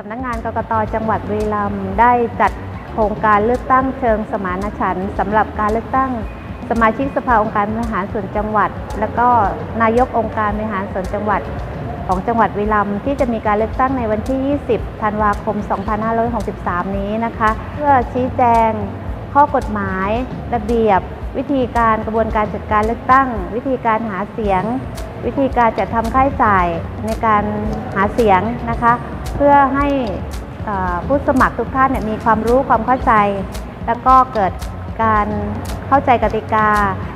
สำนักงานกกตจังหวัดบุรีรัมย์ได้จัดโครงการเลือกตั้งเชิงสมานฉันท์สำหรับการเลือกตั้งสมาชิกสภาองค์การบริหารส่วนจังหวัด และก็นายกองค์การบริหารส่วนจังหวัดของจังหวัดบุรีรัมย์ที่จะมีการเลือกตั้งในวันที่ 20 ธันวาคม 2563 นี้นะคะ เพื่อชี้แจงข้อกฎหมาย ระเบียบ วิธีการกระบวนการจัดการเลือกตั้ง วิธีการหาเสียง วิธีการจัดทำค่าใช้จ่ายในการหาเสียงนะคะ เพื่อให้ผู้สมัครทุกท่านเนี่ยมีความรู้ความเข้าใจ แล้วก็เกิดการเข้าใจกติกา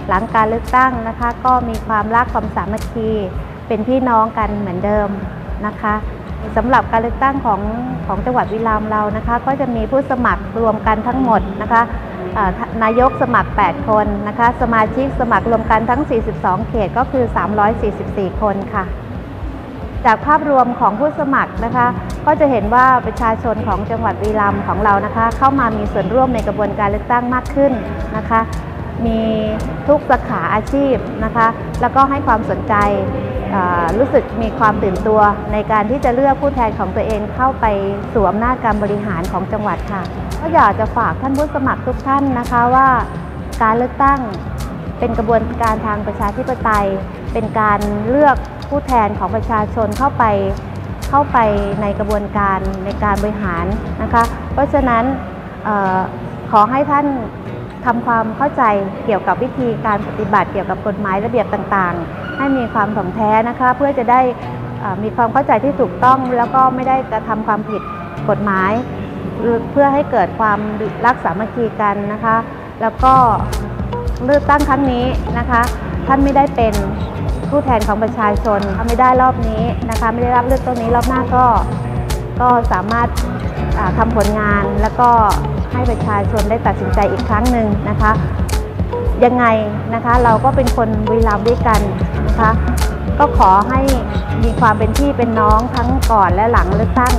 หลังการเลือกตั้งนะคะ ก็มีความรักความสามัคคีเป็นพี่น้องกันเหมือนเดิมนะคะสำหรับการเลือกตั้งของของจังหวัดวิรามเรานะคะ ก็จะมีผู้สมัครรวมกันทั้งหมดนะคะนายกสมัคร 8 คนนะคะ สมาชิกสมัครรวมกันทั้ง 42 เขตก็คือ 344 คนค่ะ จากภาพรวมของผู้สมัครนะคะ ก็จะเห็นว่าประชาชนของจังหวัดบุรีรัมย์ของเรานะคะ เข้ามามีส่วนร่วมในกระบวนการเลือกตั้งมากขึ้นนะคะ มีทุกสาขาอาชีพนะคะ แล้วก็ให้ความสนใจรู้สึกมีความตื่นตัวในการที่จะเลือกผู้แทนของตัวเองเข้าไปสู่อำนาจการบริหารของจังหวัดค่ะ ก็อยากจะฝากท่านผู้สมัครทุกท่านนะคะว่าการเลือกตั้งเป็นกระบวนการทางประชาธิปไตย เป็นการเลือก ผู้แทนของประชาชนเข้าไปเข้าไปในกระบวนการในการบริหารนะคะ เพราะฉะนั้นออขอให้ท่านทำความเข้าใจเกี่ยวกับวิธีการปฏิบัติเกี่ยวกับกฎหมายระเบียบต่างๆ ให้มีความถ่องแท้นะคะ เพื่อจะได้มีความเข้าใจที่ถูกต้องแล้วก็ไม่ได้กระทำความผิดกฎหมาย เพื่อให้เกิดความรักสามัคคีกันนะคะ แล้วก็เลือกตั้งครั้งนี้นะคะ ท่านไม่ได้เป็น ผู้แทนของประชาชนทำไม่ได้รอบนี้นะคะ ไม่ได้รับเลือกตั้งนี้รอบหน้าก็ก็สามารถาทำผลงานแล้วก็ให้ประชาชนได้ตัดสินใจอีกครั้งหนึ่งนะคะ ยังไงนะคะเราก็เป็นคนบุรีรัมย์ด้วยกันนะคะ ก็ขอให้มีความเป็นพี่เป็นน้องทั้งก่อนและหลังเลือกตั้ง